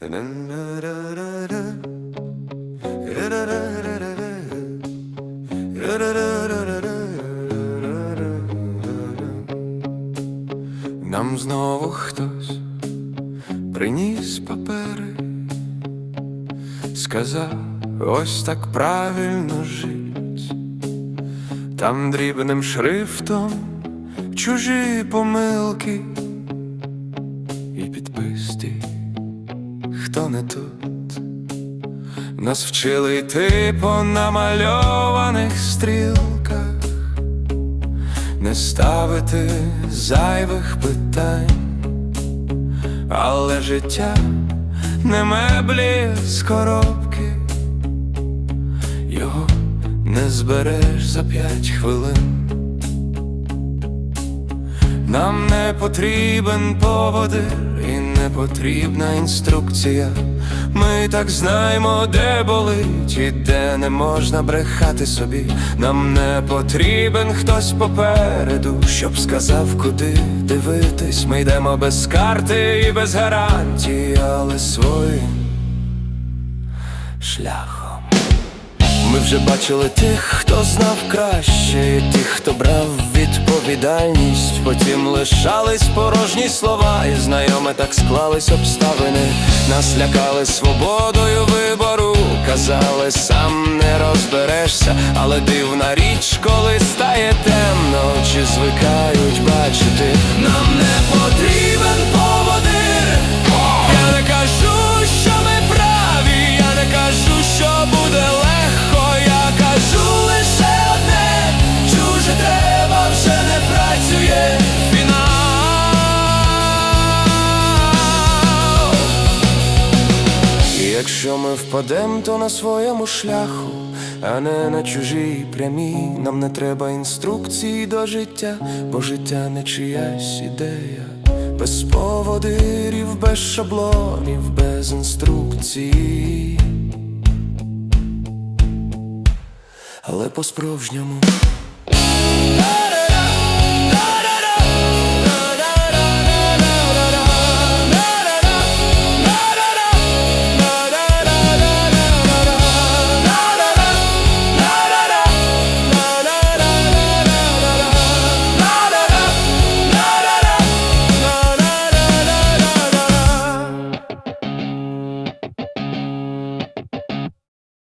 Нам знову хтось приніс папери, сказав, ось так правильно жить. Там дрібним шрифтом чужі помилки хто не тут. Нас вчили йти по намальованих стрілках, не ставити зайвих питань, але життя не меблі з коробки, його не збереш за п'ять хвилин. Нам не потрібен поводир і не потрібна інструкція. Ми так знаємо, де болить і де не можна брехати собі. Нам не потрібен хтось попереду, щоб сказав, куди дивитись. Ми йдемо без карти і без гарантії, але своїм шляхом. Вже бачили тих, хто знав краще, і тих, хто брав відповідальність. Потім лишались порожні слова, і знайоме так склались обставини. Нас лякали свободою вибору, казали, сам не розберешся, але дивна річ, коли стає темно, очі звикають бачити. Якщо ми впадем, то на своєму шляху, а не на чужій прямій. Нам не треба інструкції до життя, бо життя не чиясь ідея. Без поводирів, без шаблонів, без інструкцій. Але по-справжньому.